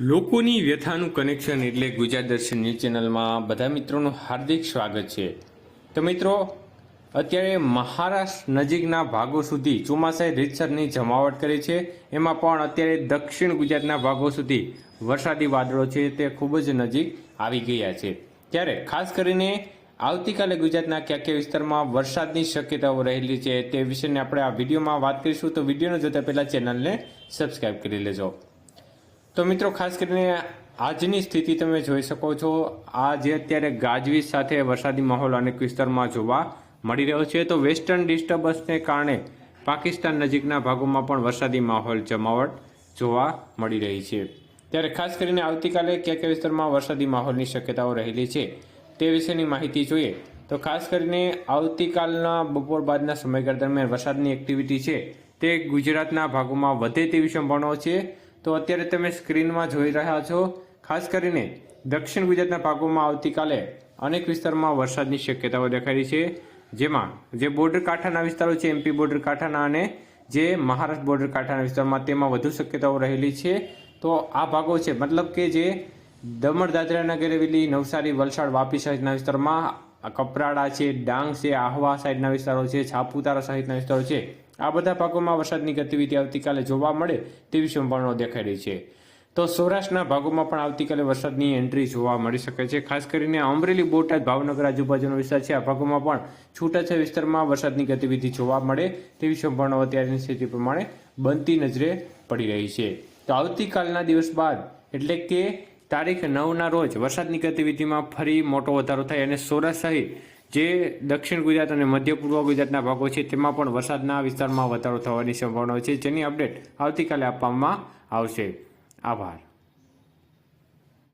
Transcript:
લોકોની વ્યથાનું કનેક્શન એટલે ગુજરાત દર્શન ન્યૂઝ ચેનલમાં બધા મિત્રોનું હાર્દિક સ્વાગત છે. તો મિત્રો, અત્યારે મહારાષ્ટ્ર નજીકના ભાગો સુધી ચોમાસાએ રીતસરની જમાવટ કરી છે. એમાં પણ અત્યારે દક્ષિણ ગુજરાતના ભાગો સુધી વરસાદી વાદળો છે તે ખૂબ જ નજીક આવી ગયા છે. ત્યારે ખાસ કરીને આવતીકાલે ગુજરાતના કયા કયા વિસ્તારમાં વરસાદની શક્યતાઓ રહેલી છે તે વિશેને આપણે આ વિડીયોમાં વાત કરીશું. તો વિડીયોને જોતા પહેલાં ચેનલને સબસ્ક્રાઈબ કરી લેજો. તો મિત્રો, ખાસ કરીને આજની સ્થિતિ તમે જોઈ શકો છો. આ જે અત્યારે ગાજવીજ સાથે વરસાદી માહોલ અનેક વિસ્તારમાં જોવા મળી રહ્યો છે. તો વેસ્ટર્ન ડિસ્ટર્બન્સને કારણે પાકિસ્તાન નજીકના ભાગોમાં પણ વરસાદી માહોલ જમાવટ જોવા મળી રહી છે. ત્યારે ખાસ કરીને આવતીકાલે કયા કયા વિસ્તારમાં વરસાદી માહોલની શક્યતાઓ રહેલી છે તે વિશેની માહિતી જોઈએ. તો ખાસ કરીને આવતીકાલના બપોર બાદના સમયગાળા દરમિયાન વરસાદની એક્ટિવિટી છે તે ગુજરાતના ભાગોમાં વધે તેવી સંભાવનાઓ છે. તો અત્યારે તમે સ્ક્રીનમાં જોઈ રહ્યા છો, ખાસ કરીને દક્ષિણ ગુજરાતના ભાગોમાં આવતીકાલે અનેક વિસ્તારમાં વરસાદની શક્યતાઓ દેખાઈ રહી છે. જેમાં જે બોર્ડર કાંઠાના વિસ્તારો છે, એમપી બોર્ડર કાંઠાના અને જે મહારાષ્ટ્ર બોર્ડર કાંઠાના વિસ્તારમાં તેમાં વધુ શક્યતાઓ રહેલી છે. તો આ ભાગો છે, મતલબ કે જે દમણ દાદરા નગર હવેલી નવસારી વલસાડ વાપી સહિતના વિસ્તારમાં કપરાડા છે, ડાંગ છે, આહવા સાઈડના વિસ્તારો છે, છાપુતારા સહિતના વિસ્તારો છે. આ બધા ભાગોમાં વરસાદની ગતિવિધિ આવતીકાલે જોવા મળે તેવી સંભાવનાઓ દેખાઈ રહી છે. તો સૌરાષ્ટ્રના ભાગોમાં પણ આવતીકાલે વરસાદની એન્ટ્રી જોવા મળી શકે છે. ખાસ કરીને અમરેલી, બોટાદ, ભાવનગર આજુબાજુનો વિસ્તાર છે. આ ભાગોમાં પણ છૂટાછા વિસ્તારમાં વરસાદની ગતિવિધિ જોવા મળે તેવી સંભાવનાઓ અત્યારની સ્થિતિ પ્રમાણે બનતી નજરે પડી રહી છે. તો આવતીકાલના દિવસ બાદ એટલે કે તારીખ નવના રોજ વરસાદની ગતિવિધિમાં ફરી મોટો વધારો થાય અને સૌરાષ્ટ્ર સહિત જે દક્ષિણ ગુજરાત અને મધ્ય પૂર્વ ગુજરાતના ભાગો છે, તેમાં પણ વરસાદના વિસ્તારમાં વધારો થવાની સંભાવના છે, જેની અપડેટ આવતીકાલે આપવામાં આવશે. આભાર.